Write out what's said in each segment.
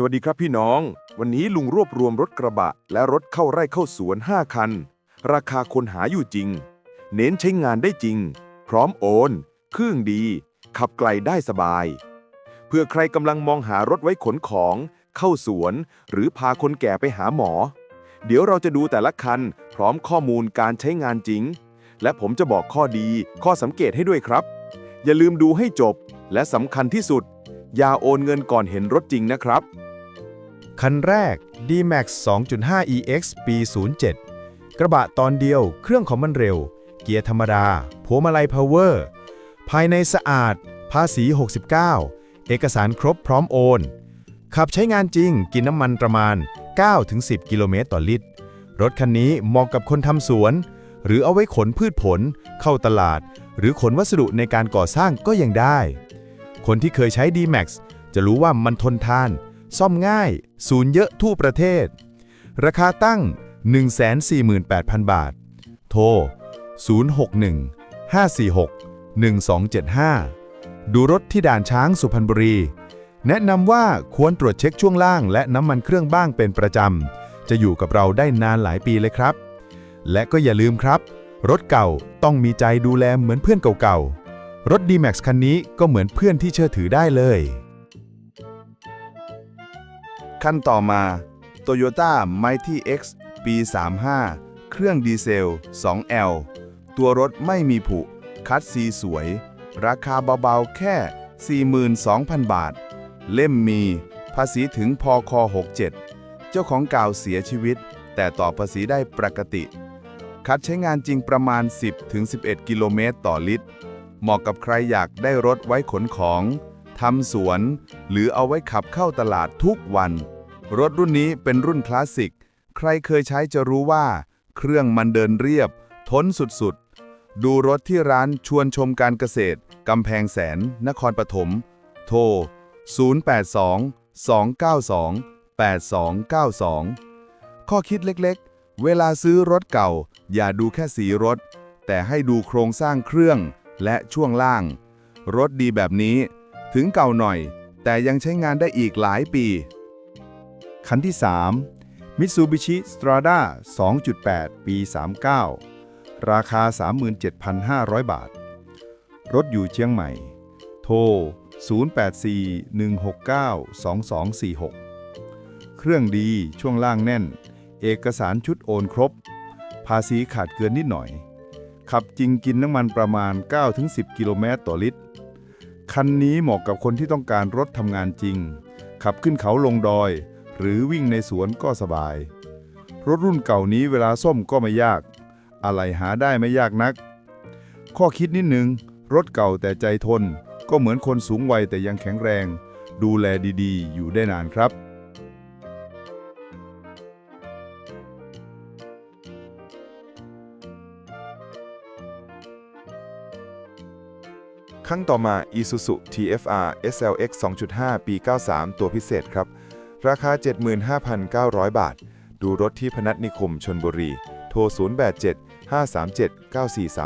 สวัสดีครับพี่น้อง วันนี้ลุงรวบรวมรถกระบะ และรถเข้าไร่เข้าสวน 5 คัน ราคาคนหาอยู่จริง เน้นใช้งานได้จริง พร้อมโอน เครื่องดี ขับไกลได้สบาย เพื่อใครกำลังมองหารถไว้ขนของ เข้าสวน หรือพาคนแก่ไปหาหมอ เดี๋ยวเราจะดูแต่ละคัน พร้อมข้อมูลการใช้งานจริง และผมจะบอกข้อดี ข้อสังเกตให้ด้วยครับ อย่าลืมดูให้จบ และสำคัญที่สุด อย่าโอนเงินก่อนเห็นรถจริงนะครับ คันแรก D-Max 2.5 EX ปี 07 กระบะตอนเดียว เครื่องของมันเร็ว เกียร์ธรรมดาพวงมาลัยพาวเวอร์ ภายในสะอาด ภาษี 69 เอกสารครบพร้อมโอน ขับใช้งานจริงกินน้ำมันประมาณ 9-10 กิโลเมตรต่อลิตร รถคันนี้เหมาะกับคนทำสวน หรือเอาไว้ขนพืชผล เข้าตลาด หรือขนวัสดุในการก่อสร้างก็ยังได้ คนที่เคยใช้ D-Max จะรู้ว่ามันทนทาน ซ่อมง่าย ศูนย์เยอะทั่วประเทศ ราคาตั้ง 148,000 บาท โทร 061 546 1275 ดูรถที่ด่านช้างสุพรรณบุรี แนะนำว่าควรตรวจเช็คช่วงล่างและน้ำมันเครื่องบ้างเป็นประจำ จะอยู่กับเราได้นานหลายปีเลยครับ และก็อย่าลืมครับ รถเก่าต้องมีใจดูแลเหมือนเพื่อนเก่าๆ รถ D-Max คันนี้ก็เหมือนเพื่อนที่เชื่อถือได้เลย ขั้นต่อมา Toyota Mighty X ปี 35 เครื่องดีเซล 2L ตัวรถไม่มีผุ คัดซีสวย ราคาเบาๆแค่ 42,000 บาท เล่มมี ภาษีถึงพค67 เจ้าของเก่าเสียชีวิต แต่ต่อภาษีได้ปกติ คัดใช้งานจริงประมาณ 10-11 กิโลเมตรต่อลิตร เหมาะกับใครอยากได้รถไว้ขนของ ทำสวน หรือเอาไว้ขับเข้าตลาดทุกวัน รถรุ่นนี้เป็นรุ่นคลาสสิก ใครเคยใช้จะรู้ว่า เครื่องมันเดินเรียบ ทนสุดๆ ดูรถที่ร้านชวนชมการเกษตร กำแพงแสน นครปฐม โทร 082 292 8292 ข้อคิดเล็กๆ เวลาซื้อรถเก่า อย่าดูแค่สีรถ แต่ให้ดูโครงสร้างเครื่องและช่วงล่าง รถดีแบบนี้ ถึงเก่าหน่อย แต่ยังใช้งานได้อีกหลายปี คันที่ 3 Mitsubishi Strada 2.8 ปี 39 ราคา 37,500 บาท รถอยู่เชียงใหม่ โทร 0841692246 เครื่องดีช่วงล่างแน่น เอกสารชุดโอนครบ ภาษีขาดเกินนิดหน่อย ขับจริงกินน้ำมันประมาณ 9-10 กิโลเมตรต่อลิตร คันนี้เหมาะกับคนที่ต้องการรถทำงานจริง ขับขึ้นเขาลงดอย หรือวิ่งในสวนก็สบาย รถรุ่นเก่านี้เวลาซ่อมก็ไม่ยาก อะไรหาได้ไม่ยากนัก ข้อคิดนิดนึง รถเก่าแต่ใจทน ก็เหมือนคนสูงวัยแต่ยังแข็งแรง ดูแลดีๆ อยู่ได้นานครับ ครั้งต่อมา Isuzu TFR SLX 2.5 ปี 93 ตัวพิเศษครับ ราคา 75,900 บาท ดูรถที่พนัสนิคมชนบุรี โทร 087 537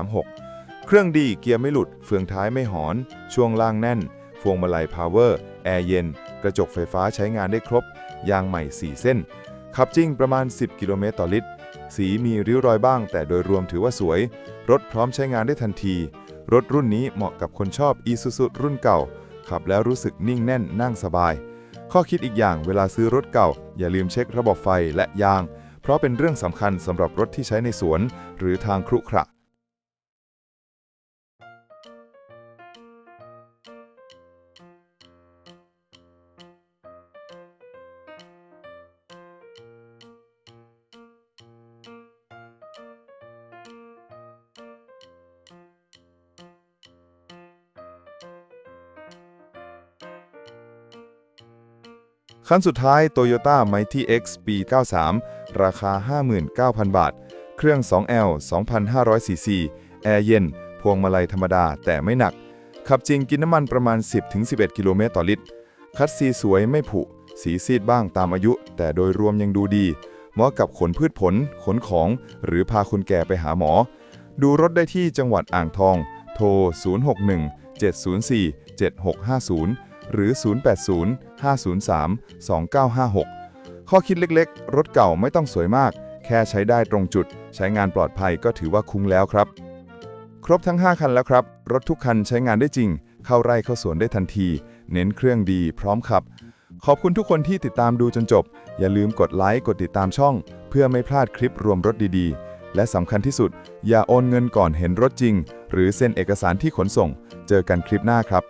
9436 เครื่องดีเกียร์ไม่หลุด เฟืองท้ายไม่หอน ช่วงล่างแน่นพวงมาลัยพาวเวอร์ แอร์เย็น กระจกไฟฟ้าใช้งานได้ครบ ยางใหม่ 4 เส้น ขับจริงประมาณ 10 กิโลเมตรต่อลิตร สีมีริ้วรอยบ้าง แต่โดยรวมถือว่าสวย รถพร้อมใช้งานได้ทันที รถรุ่นนี้เหมาะกับคนชอบ Isuzu รุ่นเก่า ขับแล้วรู้สึกนิ่งแน่นนั่งสบาย ข้อคิดอีกอย่างเวลาซื้อรถเก่า อย่าลืมเช็คระบบไฟและยาง เพราะเป็นเรื่องสำคัญสำหรับรถที่ใช้ในสวน หรือทางครุขระ คันสุดท้าย Toyota Mighty X ปี 93 ราคา 59,000 บาท เครื่อง 2L 2,500ซีซีแอร์เย็น พวงมาลัยธรรมดาแต่ไม่หนัก ขับจริงกินน้ำมันประมาณ 10-11 กิโลเมตรต่อลิตร คัดซีสวยไม่ผุ สีซีดบ้างตามอายุ แต่โดยรวมยังดูดี เหมาะกับขนพืชผล ขนของ หรือพาคนแก่ไปหาหมอ ดูรถได้ที่จังหวัดอ่างทอง โทร 061 704 7650 หรือ 0805032956 ข้อคิดเล็กๆ รถเก่าไม่ต้องสวยมาก แค่ใช้ได้ตรงจุด ใช้งานปลอดภัยก็ถือว่าคุ้มแล้วครับ ครบทั้ง 5 คันแล้วครับ รถทุกคันใช้งานได้จริง เข้าไร่เข้าสวนได้ทันที เน้นเครื่องดี พร้อมขับ ขอบคุณทุกคนที่ติดตามดูจนจบ อย่าลืมกดไลค์กดติดตามช่อง เพื่อไม่พลาดคลิปรวมรถดีๆและสำคัญที่สุด อย่าโอนเงินก่อนเห็นรถจริง หรือเซ็นเอกสารที่ขนส่ง เจอกันคลิปหน้าครับ